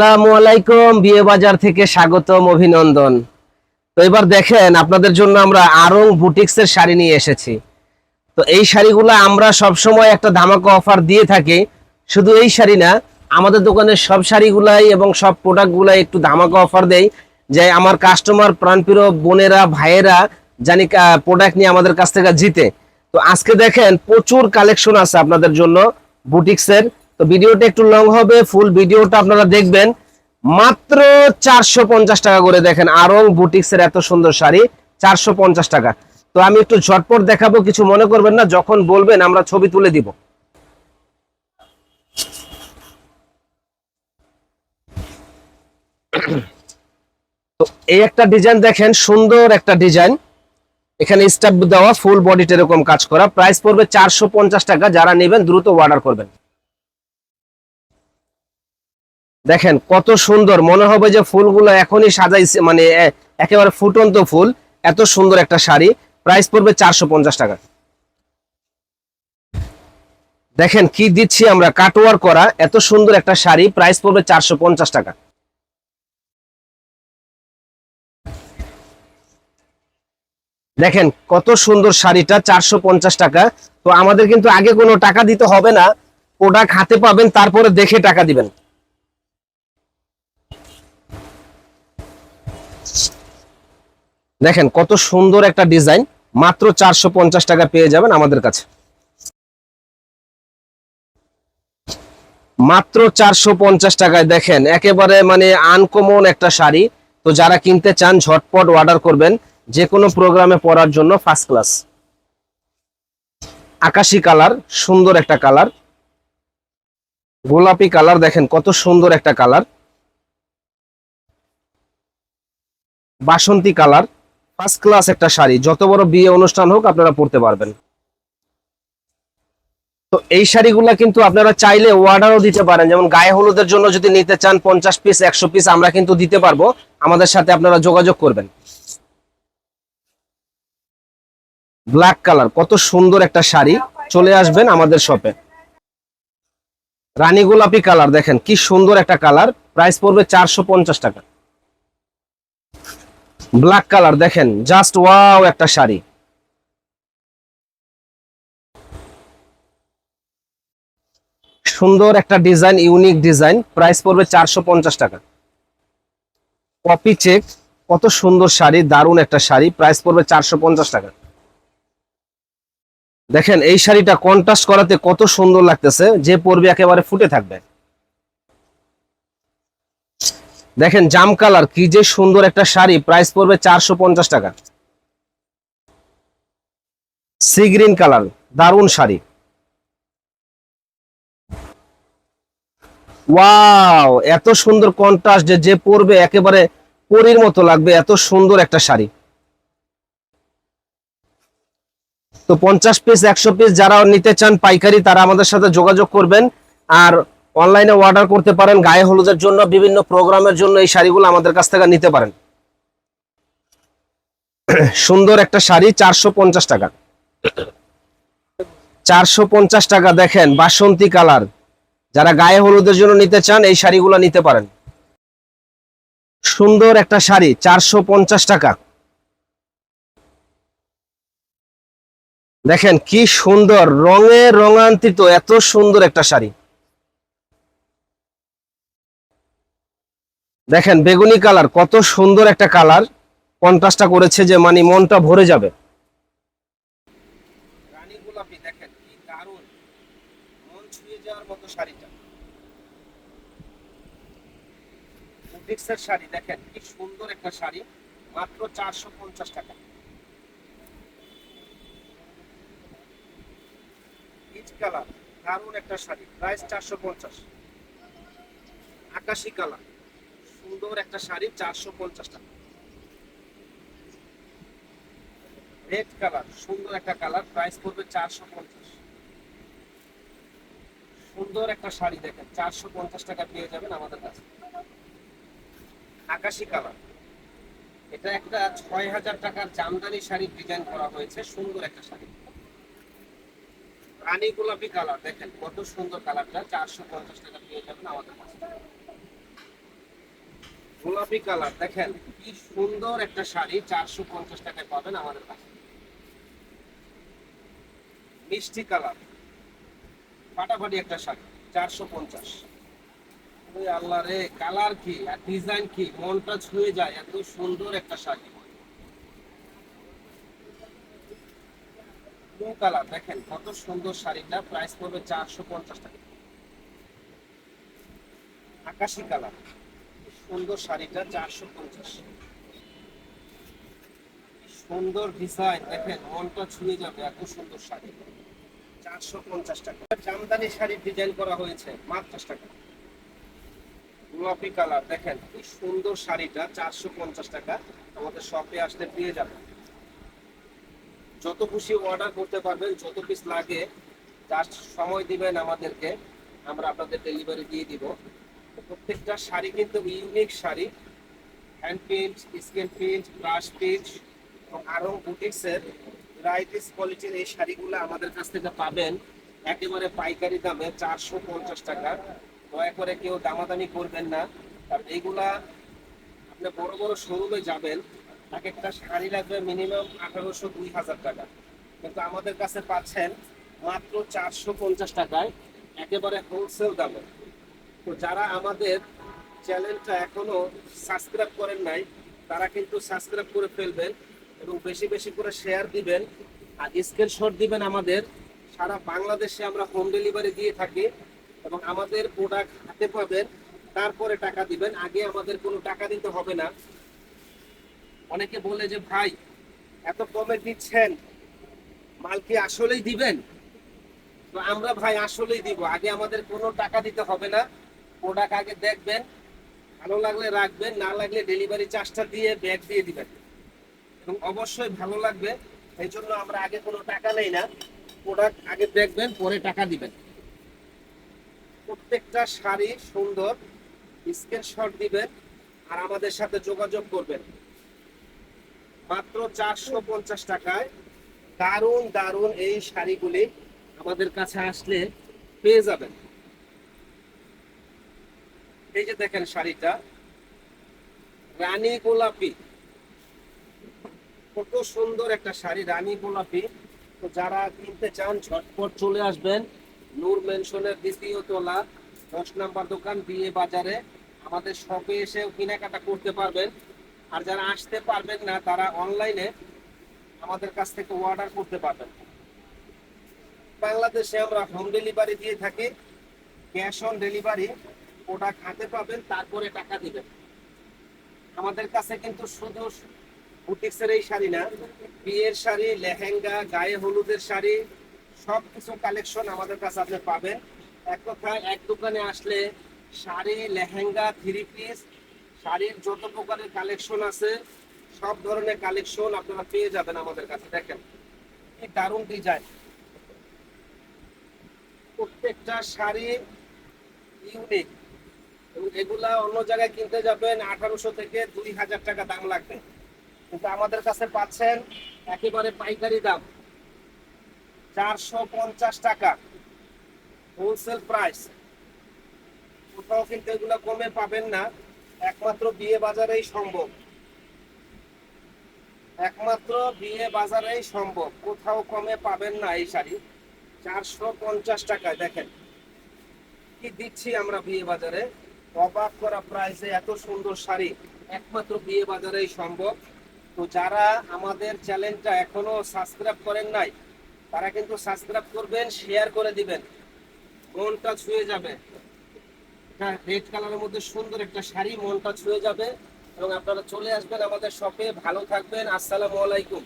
আসসালামু আলাইকুম, বিয়ে বাজার থেকে স্বাগতম, অভিনন্দন। তো এবার দেখেন, আপনাদের জন্য আমরা আরং বুটিক্স এর শাড়ি নিয়ে এসেছি। তো এই শাড়িগুলো আমরা সব সময় একটা ধামাকা অফার দিয়ে থাকি। শুধু এই শাড়ি না, আমাদের দোকানের সব শাড়িগুলাই এবং সব প্রোডাক্টগুলাই একটু ধামাকা অফার দেয় যে আমার কাস্টমার, প্রাণপ্রিয় বোনেরা, ভাইয়েরা, জানি প্রোডাক্ট নিয়ে আমাদের কাছ থেকে জিতে। তো আজকে দেখেন, প্রচুর কালেকশন আছে আপনাদের জন্য বুটিক্সের। তো ভিডিওটা একটু লং হবে ফুল ভিডিওটা আপনারা দেখবেন। মাত্র চারশো পঞ্চাশ টাকা করে দেখেন, আরং বুটিক্স এর এত সুন্দর শাড়ি, চারশো পঞ্চাশ টাকা। তো আমি একটু ঝটপট দেখাবো, কিছু মনে করবেন না, যখন বলবেন আমরা ছবি তুলে দিব। তো এই একটা ডিজাইন দেখেন, সুন্দর একটা ডিজাইন। এখানে স্টাফ দেওয়া ফুল বডিটা এরকম কাজ করা। প্রাইস পড়বে চারশো পঞ্চাশ টাকা, যারা নেবেন দ্রুত অর্ডার করবেন। দেখেন, কত সুন্দর। মনে হবে যে ফুলগুলো এখনই সাজাইছে মানে একেবারে ফুটন্ত ফুল। এত সুন্দর একটা শাড়ি। প্রাইস পড়বে চারশো পঞ্চাশ টাকা। দেখেন, কি দিচ্ছি আমরা? কাটওয়ার করা, এত সুন্দর একটা শাড়ি। প্রাইস পড়বে চারশো পঞ্চাশ টাকা। দেখেন, কত সুন্দর শাড়িটা, চারশো পঞ্চাশ টাকা। তো আমাদের কিন্তু আগে কোনো টাকা দিতে হবে না। প্রোডাক্ট হাতে পাবেন, তারপরে দেখে টাকা দিবেন। দেখেন কত সুন্দর একটা ডিজাইন, মাত্র চারশো পঞ্চাশ টাকা পেয়ে যাবেন আমাদের কাছে। মাত্র চারশো পঞ্চাশ টাকায় দেখেন, একেবারে মানে আনকমন একটা শাড়ি। তো যারা কিনতে চান, ঝটপট অর্ডার করবেন যে কোনো প্রোগ্রামে পরার জন্য ফার্স্ট ক্লাস আকাশি কালার, সুন্দর একটা কালার। গোলাপি কালার, দেখেন কত সুন্দর একটা কালার। বাসন্তী কালার। ফার্স্ট ক্লাস একটা শাড়ি। যত বড় বিয়ে অনুষ্ঠান হোক, আপনারা পরতে পারবেন। তো এই শাড়িগুলা কিন্তু আপনারা চাইলে অর্ডারও দিতে পারেন। যেমন গায়ে হলুদের জন্য যদি নিতে চান পঞ্চাশ পিস একশো পিস আমরা কিন্তু দিতে পারব। আমাদের সাথে আপনারা যোগাযোগ করবেন। ব্ল্যাক কালার কত সুন্দর একটা শাড়ি। চলে আসবেন আমাদের শপে রানী গোলাপি কালার দেখেন কি সুন্দর একটা কালার প্রাইস পড়বে চারশো পঞ্চাশ টাকা। ব্ল্যাক কালার দেখেন জাস্ট ওয়াও একটা শাড়ি। সুন্দর একটা ডিজাইন ইউনিক ডিজাইন প্রাইস পড়বে চারশো পঞ্চাশ টাকা। কপি চেক কত সুন্দর শাড়ি, দারুণ একটা শাড়ি প্রাইস পড়বে চারশো পঞ্চাশ টাকা। দেখেন, এই শাড়িটা কন্ট্রাস্ট করাতে কত সুন্দর লাগতেছে, যে পরবে একেবারে ফুটে থাকবে। দেখেন জাম কালার, কি যে সুন্দর একটা শাড়ি প্রাইস পড়বে চারশো পঞ্চাশ টাকা। সি গ্রিন কালার, দারুণ শাড়ি। ওয়াও এত সুন্দর কন্ট্রাস্ট যে যে পরবে একেবারে পরীর মতো লাগবে, এত সুন্দর একটা শাড়ি। তো পঞ্চাশ পিস একশো পিস যারা নিতে চান পাইকারি, তারা আমাদের সাথে যোগাযোগ করবেন। আর অনলাইনে অর্ডার করতে পারেন, গায়ে হলুদের জন্য, বিভিন্ন প্রোগ্রামের জন্য এই শাড়িগুলো আমাদের কাছ থেকে নিতে পারেন। সুন্দর একটা শাড়ি, চারশো পঞ্চাশ টাকা। চারশো পঞ্চাশ টাকা দেখেন, বাসন্তী কালার। যারা গায়ে হলুদের জন্য নিতে চান, এই শাড়িগুলো নিতে পারেন। সুন্দর একটা শাড়ি, চারশো পঞ্চাশ টাকা। দেখেন কি সুন্দর, রঙে রঙান্তিত, এত সুন্দর একটা শাড়ি। দেখেন, বেগুনি কালার, কত সুন্দর একটা কালার। কন্ট্রাস্টটা করেছে যে মানে মনটা ভরে যাবে। রানী গোলাপি, দেখেন কি মন ছুঁয়ে যাওয়ার মতো শাড়িটা। শাড়ি, দেখেন কি সুন্দর একটা শাড়ি। মাত্র চারশো পঞ্চাশ টাকা। পিচ কালার, দারুণ একটা শাড়ি। চারশো পঞ্চাশ। আকাশি কালার। সুন্দর একটা শাড়ি, চারশো পঞ্চাশ টাকা রেড কালার সুন্দর একটা কালার প্রাইস পড়বে চারশো পঞ্চাশ। সুন্দর একটা শাড়ি দেখেন, চারশো পঞ্চাশ টাকা পেয়ে যাবেন আমাদের কাছে। আকাশি কালার এটা একটা ছয় হাজার টাকার জামদানি শাড়ি ডিজাইন করা হয়েছে, সুন্দর একটা শাড়ি। রানী গোলাপি কালার দেখেন কত সুন্দর কালারটা চারশো পঞ্চাশ টাকা পেয়ে যাবেন আমাদের কাছে। গোলাপি কালার, দেখেন, কি সুন্দর একটা শাড়ি, চারশো পঞ্চাশ টাকায় পাবেন আমাদের কাছে। মিষ্টি কালার, ফাটাফাটি একটা শাড়ি, চারশো পঞ্চাশ। আল্লাহ রে, কালার কি আর ডিজাইন কি? মনটা ছুঁয়ে যায়, এত সুন্দর একটা শাড়ি। ব্লু কালার, দেখেন, কত সুন্দর শাড়িটা, প্রাইস পড়বে চারশো পঞ্চাশ টাকা। আকাশি কালার। সুন্দর শাড়িটা চারশো পঞ্চাশ। সুন্দর ডিজাইন দেখেন, মনটা ছুঁয়ে যাবে এত সুন্দর শাড়ি। চারশো পঞ্চাশ টাকা। জামদানি শাড়ির ডিজাইন করা হয়েছে মাত্র টাকা। গোলাপি কালার, দেখেন, কি সুন্দর শাড়িটা, চারশো পঞ্চাশ টাকা। আমাদের শপে আসলে পেয়ে যাবেন। যত খুশি অর্ডার করতে পারবেন, যত পিস লাগে জাস্ট সময় দিবেন আমাদেরকে, আমরা আপনাদের ডেলিভারি দিয়ে দিব। প্রত্যেকটা শাড়ি কিন্তু unique sari. Hand print screen print brush print এবং আরং বুটিক্সের ভ্যারাইটিস কোয়ালিটির এই শাড়িগুলো আমাদের কাছ থেকে পাবেন। একেবারে পাইকারি দামে চারশো পঞ্চাশ টাকা। দয়া করে কেউ দামাদামি করবেন না। কারণ এইগুলা আপনি বড় বড় শোরুমে যাবেন, এক একটা শাড়ি লাগবে মিনিমাম আঠারোশো দুই হাজার টাকা। কিন্তু আমাদের কাছে পাচ্ছেন মাত্র চারশো পঞ্চাশ টাকায় একেবারে হোলসেল দামে। তো যারা আমাদের চ্যানেলটা এখনও সাবস্ক্রাইব করেন নাই, তারা কিন্তু সাবস্ক্রাইব করে ফেলবেন এবং বেশি বেশি করে শেয়ার দিবেন আর স্ক্রিনশট দিবেন আমাদের। সারা বাংলাদেশে আমরা হোম ডেলিভারি দিয়ে থাকি এবং আমাদের প্রোডাক্ট হাতে পাবেন, তারপরে টাকা দিবেন। আগে আমাদের কোনো টাকা দিতে হবে না। অনেকে বলে যে, ভাই, এত কমে দিচ্ছেন, মাল কি আসলেই দিবেন? তো আমরা ভাই আসলেই দিব। আগে আমাদের কোনো টাকা দিতে হবে না। প্রোডাক্ট আগে দেখবেন, ভালো লাগলে রাখবেন, না লাগলে ডেলিভারি চার্জটা দিয়ে ব্যাগ দিয়ে দিবেন। এবং অবশ্যই ভালো লাগবে, এই জন্য আমরা আগে কোনো টাকা নেই না প্রোডাক্ট আগে দেখবেন, পরে টাকা দিবেন। প্রত্যেকটা শাড়ি সুন্দর স্ক্রিনশট দিবেন, আর আমাদের সাথে যোগাযোগ করবেন। মাত্র চারশো পঞ্চাশ টাকায় দারুণ দারুণ এই শাড়িগুলি আমাদের কাছে আসলে পেয়ে যাবেন। এই যে দেখেন শাড়িটা, রানী গোলাপি। কত সুন্দর একটা শাড়ি, রানী গোলাপি। তো যারা কিনতে চান, ঝটপট চলে আসবেন। নূর মেনশনের দ্বিতীয় তলা, দশ নাম্বার দোকান, বিয়ে বাজারে। আমাদের শপে এসে কেনাকাটা করতে পারবেন। আর যারা আসতে পারবেন না, তারা অনলাইনে আমাদের কাছ থেকে অর্ডার করতে পারবেন। বাংলাদেশে আমরা হোম ডেলিভারি দিয়ে থাকি। ক্যাশ অন ডেলিভারি প্রোডাক্ট হাতে পাবেন, তারপরে টাকা দিবেন। আমাদের কাছে কিন্তু শুধু বুটিক্সের এই শাড়ি না, বিয়ের শাড়ি, লেহেঙ্গা, গায়ে হলুদের শাড়ি সব কিছু কালেকশন আমাদের কাছে আপনি পাবেন। এক কথায় এক দোকানে আসলে শাড়ি, লেহেঙ্গা থ্রি পিস শাড়ির যত প্রকারের কালেকশন আছে, সব ধরনের কালেকশন আপনারা পেয়ে যাবেন আমাদের কাছে, দেখেন। কি দারুণ ডিজাইন প্রত্যেকটা শাড়ি ইউনিক এগুলা অন্য জায়গায় কিনতে যাবেন আঠারোশো থেকে দুই হাজার টাকা দাম লাগবে। কিন্তু আমাদের কাছে পাচ্ছেন একেবারে পাইকারি দাম। চারশো পঞ্চাশ টাকা হোলসেল প্রাইস কোথাও কিন্তু এগুলো কমে পাবেন না। একমাত্র বিয়ে বাজারেই সম্ভব। একমাত্র বিয়ে বাজারেই সম্ভব। কোথাও কমে পাবেন না এই শাড়ি। চারশো পঞ্চাশ টাকায় দেখেন। কি দিচ্ছি আমরা বিয়ে বাজারে? অবাক করা প্রাইসে এত সুন্দর শাড়ি একমাত্র বিয়ে বাজারেই সম্ভব। তো যারা আমাদের চ্যানেলটা এখনও সাবস্ক্রাইব করেন নাই, তারা কিন্তু সাবস্ক্রাইব করবেন শেয়ার করে দিবেন। মনটা ছুঁয়ে যাবে। হ্যাঁ রেড কালারের মধ্যে সুন্দর একটা শাড়ি মনটা ছুঁয়ে যাবে। এবং আপনারা চলে আসবেন আমাদের শপে ভালো থাকবেন। আসসালামু আলাইকুম।